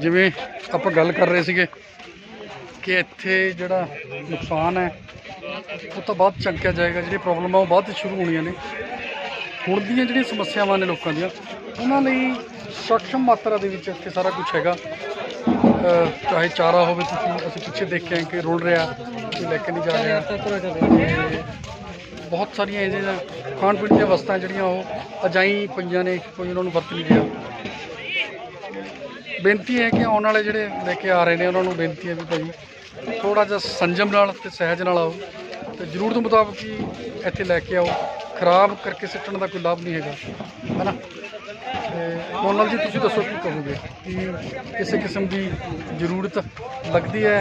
ਜਿਵੇਂ ਆਪਾਂ ਗੱਲ ਕਰ ਰਹੇ ਸੀਗੇ ਕਿ ਇੱਥੇ ਜਿਹੜਾ ਨੁਕਸਾਨ ਹੈ, ਉਹ ਤਾਂ ਬਾਅਦ 'ਚ ਚੱਕਿਆ ਜਾਏਗਾ ਜਿਹੜੀ ਪ੍ਰੋਬਲਮ ਆ ਉਹ ਬਾਅਦ ਸ਼ੁਰੂ ਹੋਣੀਆਂ ਨੇ। ਹੁਣ ਦੀਆਂ ਜਿਹੜੀਆਂ ਸਮੱਸਿਆਵਾਂ ਨੇ ਲੋਕਾਂ ਦੀਆਂ, ਉਹਨਾਂ ਲਈ ਸક્ષਮ ਮਾਤਰਾ ਦੇ ਵਿੱਚ ਇੱਥੇ ਸਾਰਾ ਕੁਝ ਹੈਗਾ। ਚਾਹੇ ਚਾਰਾ ਹੋਵੇ, ਤੁਸੀਂ ਅਸੀਂ ਪਿੱਛੇ ਦੇਖਿਆ ਕਿ ਰੁਲ ਰਿਹਾ ਕੋਈ ਲੈ ਕੇ ਨਹੀਂ ਜਾ ਰਿਹਾ। ਬਹੁਤ ਸਾਰੀਆਂ ਇਹ ਖਾਣ ਪੀਣ ਦੀਆਂ ਵਸਤਾਂ ਜਿਹੜੀਆਂ ਉਹ ਅਜਾਈ ਪਈਆਂ ਨੇ, ਕੋਈ ਉਹਨਾਂ ਨੂੰ ਵਰਤ ਨਹੀਂ ਰਿਹਾ। ਬੇਨਤੀ ਹੈ ਕਿ ਆਉਣ ਵਾਲੇ ਜਿਹੜੇ ਲੈ ਕੇ ਆ ਰਹੇ ਨੇ ਉਹਨਾਂ ਨੂੰ ਬੇਨਤੀ ਹੈ ਵੀ ਭਾਈ ਥੋੜਾ ਜਿਹਾ ਸੰਜਮ ਨਾਲ ਤੇ ਸਹਿਜ ਨਾਲ ਆਓ ਤੇ ਜ਼ਰੂਰਤ ਮੁਤਾਬਕ ਹੀ ਇੱਥੇ ਲੈ ਕੇ ਆਓ। ਖਰਾਬ ਕਰਕੇ ਸਿੱਟਣ ਦਾ ਕੋਈ ਲਾਭ ਨਹੀਂ ਹੈਗਾ ਹੈਨਾ ਮੋਨਲ ਜੀ ਤੁਸੀਂ ਦੱਸੋ ਕੀ ਕਹੋਗੇ? ਕਿ ਕਿਸੇ ਕਿਸਮ ਦੀ ਜ਼ਰੂਰਤ ਲੱਗਦੀ ਹੈ?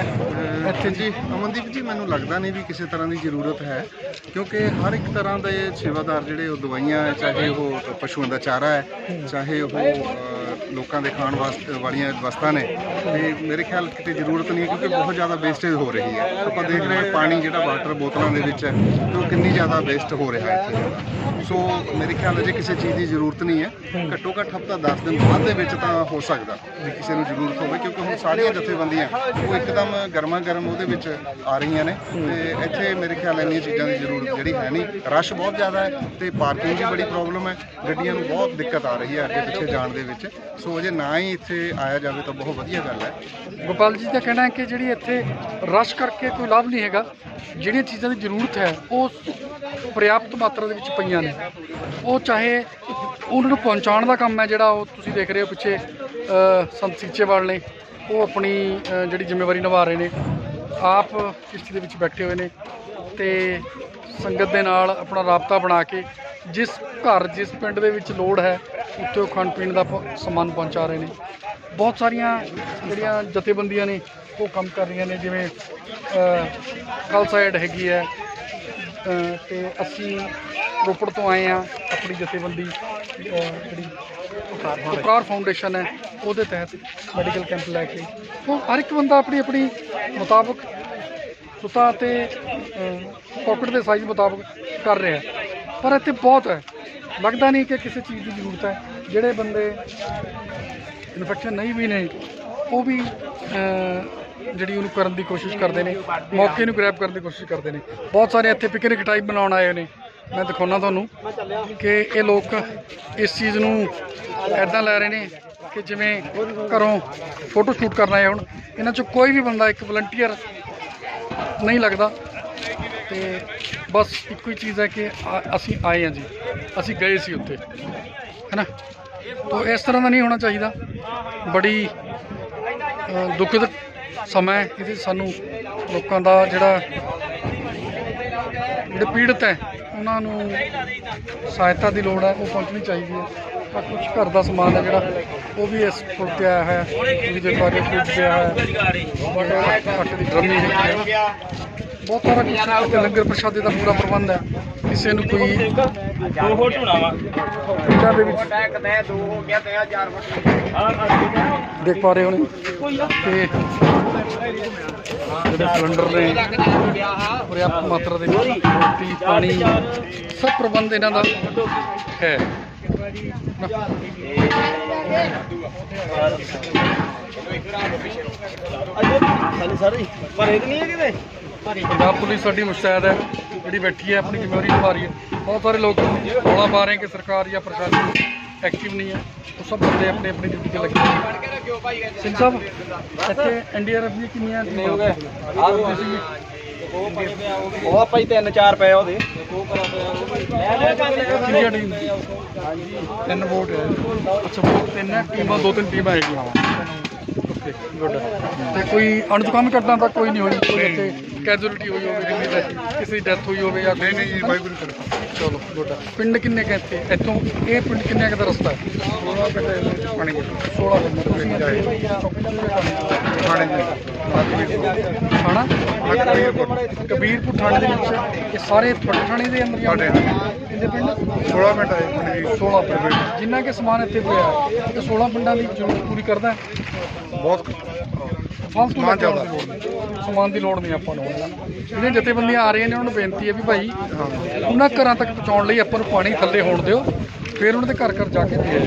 ਇੱਥੇ ਜੀ। ਅਮਨਦੀਪ ਜੀ ਮੈਨੂੰ ਲੱਗਦਾ ਨਹੀਂ ਵੀ ਕਿਸੇ ਤਰ੍ਹਾਂ ਦੀ ਜ਼ਰੂਰਤ ਹੈ। ਕਿਉਂਕਿ ਹਰ ਇੱਕ ਤਰ੍ਹਾਂ ਦੇ ਸੇਵਾਦਾਰ ਜਿਹੜੇ ਉਹ ਦਵਾਈਆਂ ਹੈ, ਚਾਹੇ ਉਹ ਪਸ਼ੂਆਂ ਦਾ ਚਾਰਾ ਹੈ ਚਾਹੇ ਉਹ ਅ, ਲੋਕਾਂ ਦੇ ਖਾਣ ਵਾਸਤੇ ਵਾਲੀਆਂ ਵਸਤਾਂ ਨੇ। ਤੇ ਮੇਰੇ ਖਿਆਲ ਕਿਤੇ ਜ਼ਰੂਰਤ ਨਹੀਂ ਹੈ ਕਿਉਂਕਿ ਬਹੁਤ ਜ਼ਿਆਦਾ ਵੇਸਟੇਜ ਹੋ ਰਹੀ ਹੈ। ਆਪਾਂ ਦੇਖ ਰਹੇ ਹਾਂ ਪਾਣੀ ਜਿਹੜਾ ਵਾਟਰ ਬੋਤਲਾਂ ਦੇ ਵਿੱਚ ਹੈ ਤੇ ਉਹ ਕਿੰਨੀ ਜ਼ਿਆਦਾ ਵੇਸਟ ਹੋ ਰਿਹਾ ਹੈ ਇੱਥੇ। ਸੋ ਮੇਰੇ ਖਿਆਲ ਅਜੇ ਕਿਸੇ ਚੀਜ਼ ਦੀ ਜ਼ਰੂਰਤ ਨਹੀਂ ਹੈ। ਘੱਟੋ ਘੱਟ ਹਫਤਾ 10 ਦਿਨ ਬਾਅਦ ਦੇ ਵਿੱਚ ਤਾਂ ਹੋ ਸਕਦਾ ਵੀ ਕਿਸੇ ਨੂੰ ਜ਼ਰੂਰਤ ਹੋਵੇ ਕਿਉਂਕਿ ਹੁਣ ਸਾਰੀਆਂ ਜਥੇਬੰਦੀਆਂ ਉਹ ਇੱਕਦਮ ਗਰਮਾ ਗਰਮ ਉਹਦੇ ਵਿੱਚ ਆ ਰਹੀਆਂ ਨੇ। ਤੇ ਇੱਥੇ ਮੇਰੇ ਖਿਆਲ ਇੰਨੀਆਂ ਚੀਜ਼ਾਂ ਦੀ ਜ਼ਰੂਰਤ ਜਿਹੜੀ ਹੈ ਨਹੀਂ ਰਸ਼ ਬਹੁਤ ਜ਼ਿਆਦਾ ਹੈ ਤੇ ਪਾਰਕਿੰਗ ਦੀ ਬੜੀ ਪ੍ਰੋਬਲਮ ਹੈ। ਗੱਡੀਆਂ ਨੂੰ ਬਹੁਤ ਦਿੱਕਤ ਆ ਰਹੀ ਹੈ ਅੱਗੇ ਪਿੱਛੇ ਜਾਣ ਦੇ ਵਿੱਚ। ਸੋ ਅਜੇ ਨਾ ਹੀ ਇੱਥੇ ਆਇਆ ਜਾਵੇ ਤਾਂ ਬਹੁਤ ਵਧੀਆ ਗੱਲ ਹੈ। ਗੋਪਾਲ ਜੀ ਦਾ ਕਹਿਣਾ ਹੈ ਕਿ ਜਿਹੜੀ ਇੱਥੇ ਰਸ਼ ਕਰਕੇ ਕੋਈ ਲਾਭ ਨਹੀਂ ਹੈਗਾ। ਜਿਹੜੀਆਂ ਚੀਜ਼ਾਂ ਦੀ ਜ਼ਰੂਰਤ ਹੈ, ਉਹ ਪ੍ਰਿਆਪਤ ਮਾਤਰਾ ਦੇ ਵਿੱਚ ਪਈਆਂ ਨੇ। ਉਹ ਚਾਹੇ ਉਹਨਾਂ ਨੂੰ ਪਹੁੰਚਾਉਣ ਦਾ ਕੰਮ ਹੈ ਜਿਹੜਾ ਉਹ ਤੁਸੀਂ ਦੇਖ ਰਹੇ ਹੋ ਪਿੱਛੇ ਸੰਤ ਸੀਚੇਵਾਲ ਨੇ। ਉਹ ਆਪਣੀ ਜਿਹੜੀ ਜ਼ਿੰਮੇਵਾਰੀ ਨਿਭਾ ਰਹੇ ਨੇ। ਆਪ ਕਿਸ਼ਤੀ ਦੇ ਵਿੱਚ ਬੈਠੇ ਹੋਏ ਨੇ। ਤੇ ਸੰਗਤ ਦੇ ਨਾਲ ਆਪਣਾ ਰਾਬਤਾ ਬਣਾ ਕੇ ਜਿਸ ਘਰ ਜਿਸ ਪਿੰਡ ਦੇ ਵਿੱਚ ਲੋੜ ਹੈ ਉੱਥੇ ਉਹ ਖਾਣ ਪੀਣ ਦਾ ਸਮਾਨ ਪਹੁੰਚਾ ਰਹੇ ਨੇ। ਬਹੁਤ ਸਾਰੀਆਂ ਜਿਹੜੀਆਂ ਜਥੇਬੰਦੀਆਂ ਨੇ ਉਹ ਕੰਮ ਕਰ ਰਹੀਆਂ ਨੇ ਜਿਵੇਂ ਖਾਲਸਾ ਏਡ ਹੈਗੀ ਹੈ ਅ, ਤੇ ਅਸੀਂ ਰੋਪੜ ਤੋਂ ਆਏ ਆ ਆਪਣੀ ਜਥੇਬੰਦੀ ਜਿਹੜੀ ਉਪਕਾਰ ਫਾਊਂਡੇਸ਼ਨ ਹੈ ਉਹਦੇ ਤਹਿਤ ਮੈਡੀਕਲ ਕੈਂਪ ਲੈ ਕੇ। ਉਹ ਹਰ ਇੱਕ ਬੰਦਾ ਆਪਣੀ ਆਪਣੀ ਮੁਤਾਬਕ ਸੁੱਤਾ ਤੇ ਪਾਕਟ ਦੇ ਸਾਈਜ਼ ਮੁਤਾਬਕ ਕਰ ਰਿਹਾ। ਪਰ ਇੱਥੇ ਬਹੁਤ ਹੈ। ਲੱਗਦਾ ਨਹੀਂ ਕਿ ਕਿਸੇ ਚੀਜ਼ ਦੀ ਜ਼ਰੂਰਤ ਹੈ। ਜਿਹੜੇ ਬੰਦੇ ਇਨਫੈਕਸ਼ਨ ਨਹੀਂ ਵੀ ਨੇ, ਉਹ ਵੀ ਜਿਹੜੀ ਉਹਨੂੰ ਕਰਨ ਦੀ ਕੋਸ਼ਿਸ਼ ਕਰਦੇ ਨੇ, ਮੌਕੇ ਨੂੰ ਗ੍ਰੈਬ ਕਰਨ ਦੀ ਕੋਸ਼ਿਸ਼ ਕਰਦੇ ਨੇ। ਬਹੁਤ ਸਾਰੇ ਇੱਥੇ ਪਿਕਨਿਕ ਟਾਈਪ ਬਣਾਉਣ ਆਏ ਨੇ। ਮੈਂ ਦਿਖਾਉਣਾ ਤੁਹਾਨੂੰ ਕਿ ਇਹ ਲੋਕ ਇਸ ਚੀਜ਼ ਨੂੰ ਐਦਾਂ ਲੈ ਰਹੇ ਨੇ ਕਿ ਜਿਵੇਂ ਘਰੋਂ ਫੋਟੋ ਸ਼ੂਟ ਕਰਨਾ ਆਏ ਹੁਣ। ਇਹਨਾਂ ਚੋਂ ਕੋਈ ਵੀ ਬੰਦਾ ਇੱਕ ਵਲੰਟੀਅਰ ਨਹੀਂ ਲੱਗਦਾ। ਤੇ ਬਸ ਇੱਕੋ ਹੀ ਚੀਜ਼ ਹੈ ਕਿ ਅਸੀਂ ਆਏ ਹਾਂ ਜੀ। ਅਸੀਂ ਗਏ ਸੀ ਉੱਥੇ ਹੈਨਾ? ਤੋ ਇਸ ਤਰ੍ਹਾਂ ਦਾ ਨਹੀਂ ਹੋਣਾ ਚਾਹੀਦਾ। ਬੜੀ ਅ, ਦੁਖਦ ਸਮਾਂ ਹੈ ਇਹਦੇ ਸਾਨੂੰ ਲੋਕਾਂ ਦਾ ਜਿਹੜਾ ਜਿਹੜੇ ਪੀੜਤ ਹੈ ਉਹਨਾਂ ਨੂੰ ਸਹਾਇਤਾ ਦੀ ਲੋੜ ਹੈ ਉਹ ਪਹੁੰਚਣੀ ਚਾਹੀਦੀ ਹੈ। ਤਾਂ ਕੁਝ ਘਰ ਦਾ ਸਮਾਨ ਹੈ ਜਿਹੜਾ ਉਹ ਵੀ ਇਸ ਤੇ ਆਇਆ ਹੈ ਪਾ ਰਹੇ ਹੋ ਫਰਿੱਜ ਪਿਆ ਹੈ। ਆਟੇ ਦੀ ਡਰਮੀ ਹੈਗੀ ਹੈ। ਬਹੁਤ ਸਾਰਾ ਕੁਝ ਹੈ ਤੇ ਲੰਗਰ ਪ੍ਰਸ਼ਾਦੇ ਦਾ ਪੂਰਾ ਪ੍ਰਬੰਧ ਹੈ। ਕਿਸੇ ਨੂੰ ਕੋਈ ਦੋ ਹੋ ਢੂਣਾ ਵਾ। ਪਿੰਡਾਂ ਦੇ ਵਿੱਚ ਟੈਕ ਤੇ ਦੋ ਹੋ ਗਿਆ ਤੇ 4 ਫੁੱਟ ਦੇਖ ਪਾ ਰਹੇ ਹੋਣੇ ਤੇ ਜਿਹੜੇ ਸਿਲੰਡਰ ਨੇ ਪਰਯਾਪਤ ਮਾਤਰਾ ਦੇ ਵਿੱਚ ਰੋਟੀ ਪਾਣੀ ਸਭ ਪ੍ਰਬੰਧ ਇਹਨਾਂ ਦਾ ਹੈ। ਸਾਨੂੰ ਸਾਰੇ ਪਰ ਇਹ ਨਹੀਂ ਹੈ ਕਿਤੇ ਪੰਜਾਬ ਪੁਲਿਸ ਸਾਡੀ ਮੁਸ਼ਤੈਦ ਹੈ, ਜਿਹੜੀ ਬੈਠੀ ਹੈ, ਆਪਣੀ ਜ਼ਿੰਮੇਵਾਰੀ ਨਿਭਾ ਰਹੀ ਹੈ। ਬਹੁਤ ਸਾਰੇ ਲੋਕ ਰੌਲਾ ਪਾ ਰਹੇ ਕਿ ਸਰਕਾਰ ਜਾਂ ਪ੍ਰਸ਼ਾਸਨ ਐਕਟਿਵ ਨਹੀਂ ਹੈ। ਉਹ ਸਭ ਬੰਦੇ ਆਪਣੇ ਆਪਣੀ ਡਿਊਟੀ ਤੇ ਲੱਗੇ ਸਿੰਘ ਸਾਹਿਬ, ਇੱਥੇ ਐਨਡੀਆਰਐਫ ਦੀਆਂ ਕਿੰਨੀਆਂ ਟੀਮਾਂ ਹੋ ਗਏ ਉਹ ਆਪਾਂ ਹੀ ਤਿੰਨ ਚਾਰ ਪਏ ਉਹਦੇ। ਟੀਮ ਤਿੰਨ ਵੋਟ ਹੈ ਅੱਛਾ ਵੋਟ ਤਿੰਨ ਹੈ ਟੀਮਾਂ ਦੋ ਤਿੰਨ ਟੀਮਾਂ ਓਕੇ ਗੁੱਡ ਤੇ ਕੋਈ ਅਣਦੁਕਾਮੀ ਘਟਨਾ ਤਾਂ ਕੋਈ ਨਹੀਂ ਹੋਈ। ਕੋਈ ਇੱਥੇ ਕੈਜੂਅਲਟੀ ਹੋਈ ਹੋਵੇ ਕਿਸੇ ਦੀ ਕਿਸੇ ਦੀ ਡੈਥ ਹੋਈ ਹੋਵੇ ਜਾਂ ਨਹੀਂ ਨਹੀਂ ਜੀ ਵਾਹਿਗੁਰੂ ਕਿਰਪਾ। ਚਲੋ ਗੁੱਡ ਪਿੰਡ ਕਿੰਨੇ ਕੁ ਇੱਥੇ? ਇੱਥੋਂ ਇਹ ਪਿੰਡ ਕਿੰਨੇ ਕੁ ਦਾ ਰਸਤਾ ਹੈ? ਥੋੜਾ ਕਿਤੇ ਪਾਣੀ 16 ਪਿੰਡ ਤੁਸੀਂ ਥਾਣੇ ਦੇ ਥਾਣਾ? ਕਬੀਰਪੁਰ ਥਾਣੇ ਦੇ ਵਿੱਚ ਇਹ ਸਾਰੇ ਤੁਹਾਡੇ ਥਾਣੇ ਦੇ ਅੰਦਰ ਹੀ ਆਉਂਦੇ ਕਿੰਨੇ ਪਿੰਡ? 16 ਮਿੰਟ ਆਏ ਪਿੰਡ ਜੀ 16 ਪਿੰਡ। ਜਿੰਨਾ ਕਿ ਸਮਾਨ ਇੱਥੇ ਪਿਆ ਹੈ, ਇਹ 16 ਪਿੰਡਾਂ ਦੀ ਜ਼ਰੂਰਤ ਪੂਰੀ ਕਰਦਾ ਬਹੁਤ ਫਾਲਤੂ ਸਮਾਨ ਲੈ ਕੇ ਆਉਣ ਦੀ ਲੋੜ ਨਹੀਂ। ਸਮਾਨ ਦੀ ਲੋੜ ਨਹੀਂ ਆਪਾਂ ਨੂੰ। ਜਿਹੜੀਆਂ ਜਥੇਬੰਦੀਆਂ ਆ ਰਹੀਆਂ ਨੇ ਉਹਨਾਂ ਨੂੰ ਬੇਨਤੀ ਹੈ ਵੀ ਭਾਈ ਉਹਨਾਂ ਘਰਾਂ ਤੱਕ ਪਹੁੰਚਾਉਣ ਲਈ ਆਪਾਂ ਨੂੰ ਪਾਣੀ ਥੱਲੇ ਹੋਣ ਦਿਓ ਫਿਰ ਉਹਨਾਂ ਦੇ ਘਰ ਘਰ ਜਾ ਕੇ ਦੇ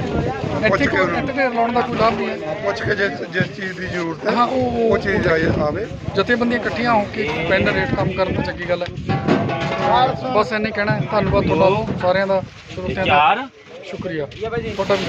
ਇੱਥੇ ਕੋਈ ਢੇਰ ਲਾਉਣ ਦਾ ਕੋਈ ਲਾਭ ਨਹੀਂ ਹੈ। ਪੁੱਛ ਕੇ ਜਿਸ ਜਿਸ ਚੀਜ਼ ਦੀ ਜ਼ਰੂਰਤ ਹੈ ਹਾਂ ਉਹ ਉਹ ਚੀਜ਼ ਆਏ ਆਵੇ। ਜਥੇਬੰਦੀਆਂ ਇਕੱਠੀਆਂ ਹੋ ਕੇ ਪਿੰਡ ਰੇਟ ਕੰਮ ਕਰਨ ਤਾਂ ਚੰਗੀ ਗੱਲ ਹੈ। ਬਸ ਇੰਨੇ ਕਹਿਣਾ ਹੈ। ਧੰਨਵਾਦ ਤੁਹਾਡਾ ਸਾਰਿਆਂ ਦਾ ਸਰੋਤਿਆਂ ਦਾ। ਸ਼ੁਕਰੀਆ। ਤੁਹਾਡਾ ਵੀ